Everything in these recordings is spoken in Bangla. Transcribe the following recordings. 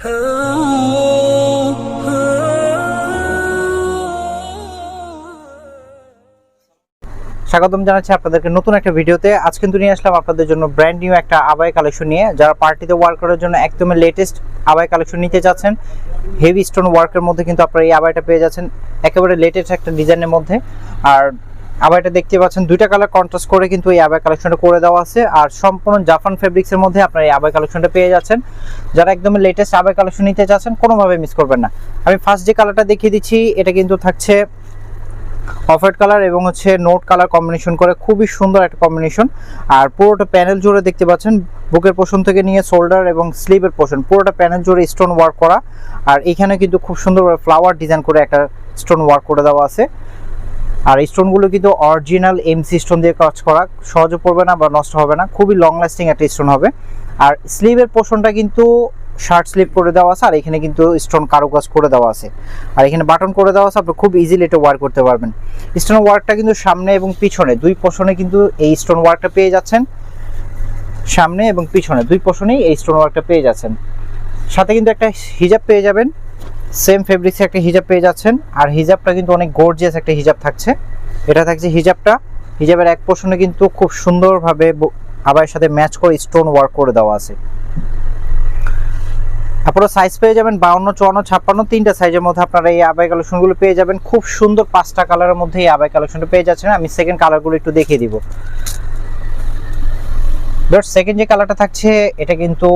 স্বাগতম জানাচ্ছি আপনাদেরকে নতুন একটা ভিডিওতে। আজ কিন্তু নিয়ে আসলাম আপনাদের জন্য ব্র্যান্ড নিউ একটা আবাই কালেকশন নিয়ে। যারা পার্টিতে ওয়ার্ক করার জন্য একদমই লেটেস্ট আবাই কালেকশন নিতে যাচ্ছেন হেভি স্টোন ওয়ার্কের মধ্যে কিন্তু আপনারা এই আবাইটা পেয়ে যাচ্ছেন। একেবারে লেটেস্ট একটা ডিজাইনের মধ্যে। আর আবাইটা দেখতে পাচ্ছেন, দুইটা কালার কন্ট্রাস্ট করে কিন্তু এই আবাই কালেকশনটা করে দেওয়া আছে। আর সম্পূর্ণ জাপান ফেব্রিক্সের মধ্যে আপনারা এই আবাই কালেকশনটা পেয়ে যাচ্ছেন। যারা একদমই লেটেস্ট আবাই কালেকশন নিতে চাচ্ছেন, কোনোভাবে মিস করবেন না। আমি ফার্স্ট যে কালারটা দেখিয়ে দিচ্ছি, এটা কিন্তু থাকছে অফ হোয়াইট কালার এবং হচ্ছে নোট কালার কম্বিনেশন করে খুবই সুন্দর একটা কম্বিনেশন আর পুরোটা প্যানেল জুড়ে দেখতে পাচ্ছেন, বুকের পোষণ থেকে নিয়ে শোল্ডার এবং স্লিভের পোষণ পুরোটা প্যানেল জুড়ে স্টোন ওয়ার্ক করা। আর এখানে কিন্তু খুব সুন্দর ফ্লাওয়ার ডিজাইন করে একটা স্টোন ওয়ার্ক করে দেওয়া আছে। আর এই স্টোনগুলো কিন্তু অরিজিনাল এমসি স্টোন দিয়ে কাজ করা। সহজে পড়বে না বা নষ্ট হবে না, খুবই লং লাস্টিং একটা স্টোন হবে। আর স্লিভের পোষণটা কিন্তু শার্ট স্লিভ করে দেওয়া আছে, আর এখানে কিন্তু স্টোন কারুকাজ করে দেওয়া আছে। আর এখানে বাটন করে দেওয়া আছে, আপনি খুব ইজিলি এটা ওয়ার্ক করতে পারবেন। স্টোন ওয়ার্কটা কিন্তু সামনে এবং পিছনে, দুই পোষণে কিন্তু এই স্টোন ওয়ার্কটা পেয়ে যাচ্ছেন। সামনে এবং পিছনে, দুই পোষণেই এই স্টোন ওয়ার্কটা পেয়ে যাচ্ছেন। সাথে কিন্তু একটা হিজাব পেয়ে যাবেন। সেম ফেব্রিক্সে একটা হিজাব পেয়ে যাচ্ছেন। আর হিজাবটা কিন্তু অনেক গর্জিয়াস একটা হিজাব থাকছে। এটা থাকছে হিজাবটা হিজাবের এক পোষণে কিন্তু খুব সুন্দরভাবে আবাইয়ের সাথে ম্যাচ করে স্টোন ওয়ার্ক করে দেওয়া আছে। তারপরে সাইজ পেয়ে যাবেন বাউন্ন, চুয়ান্ন, ছাপ্পান্ন, তিনটা সাইজের মধ্যে আপনারা এই আবাই কালেকশনগুলো পেয়ে যাবেন। খুব সুন্দর পাঁচটা কালারের মধ্যে এই আবাই কালেকশনটা পেয়ে যাচ্ছেন। আমি সেকেন্ড কালারগুলো একটু দেখিয়ে দিব। সেকেন্ড যে কালারটা থাকছে, এটা কিন্তু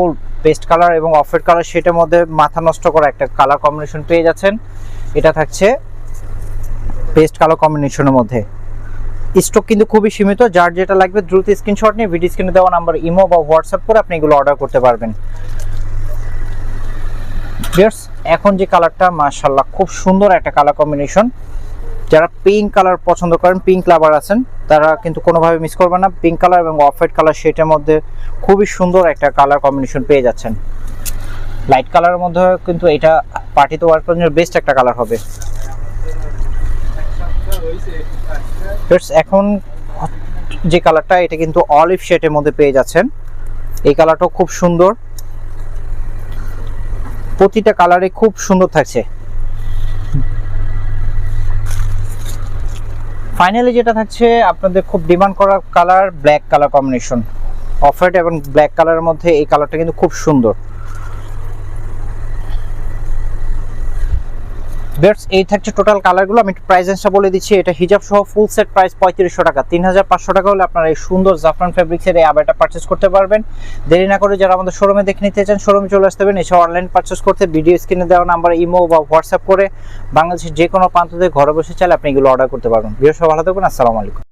পেস্ট কালার এবং অফেড কালার সেটার মধ্যে মাথা নষ্ট করা একটা কালার কম্বিনেশন পেয়ে যাচ্ছেন। এটা থাকছে পেস্ট কালার কম্বিনেশনের মধ্যে। স্টক কিন্তু খুবই সীমিত, যার যেটা লাগবে দ্রুত স্ক্রিনশট নিয়ে ভিডিও স্ক্রিনে দেওয়া নাম্বার ইমো বা হোয়াটসঅ্যাপ করে আপনি এগুলো অর্ডার করতে পারবেন। এখন যে কালারটা মাশাল্লাহ খুব সুন্দর একটা কালার কম্বিনেশন যারা পিঙ্ক কালার পছন্দ করেন পিঙ্ক লাভার আছেন, তারা কিন্তু কোনোভাবে মিস করবেন না। পিঙ্ক কালার এবং অফ হোয়াইট কালার সেটার মধ্যে খুবই সুন্দর একটা কালার কম্বিনেশন পেয়ে যাচ্ছেন। লাইট কালারের মধ্যে কিন্তু এটা পার্টিতে ওয়ার্ক করার জন্য বেস্ট একটা কালার হবে। এখন যে কালারটা এটা কিন্তু অলিভ শেডের মধ্যে পেয়ে যাচ্ছেন। এই কালারটাও খুব সুন্দর। প্রতিটা কালারে খুব সুন্দর থাকছে। ফাইনালি যেটা থাকছে, আপনাদের খুব ডিমান্ড করা colour black colour combination of white এবং ব্ল্যাক কালারের মধ্যে এই কালারটা কিন্তু খুব সুন্দর। বেটস এই থাকছে টোটাল কালারগুলো আমি প্রাইস রেঞ্জটা বলে দিচ্ছি। এটা হিজাব সহ ফুল সেট প্রাইস পঁয়ত্রিশশো টাকা। তিন হাজার পাঁচশো টাকা হলে আপনারা এই সুন্দর জাফরান ফেব্রিক্সের এই আবারটা পারচেস করতে পারবেন। দেরি না করে যারা আমাদের শোরুমে দেখে নিতে চান শোরুমে চলে আসতে পারেন। এসব অনলাইন পারচেস করতে ভিডিও স্ক্রিনে দেওয়া নাম্বার ইমো বা হোয়াটসঅ্যাপ করে বাংলাদেশের যে কোনো প্রান্ত থেকে ঘরে বসে চাইলে আপনি এগুলো অর্ডার করতে পারবেন। সব ভালো থাকবেন আসসালামু আলাইকুম।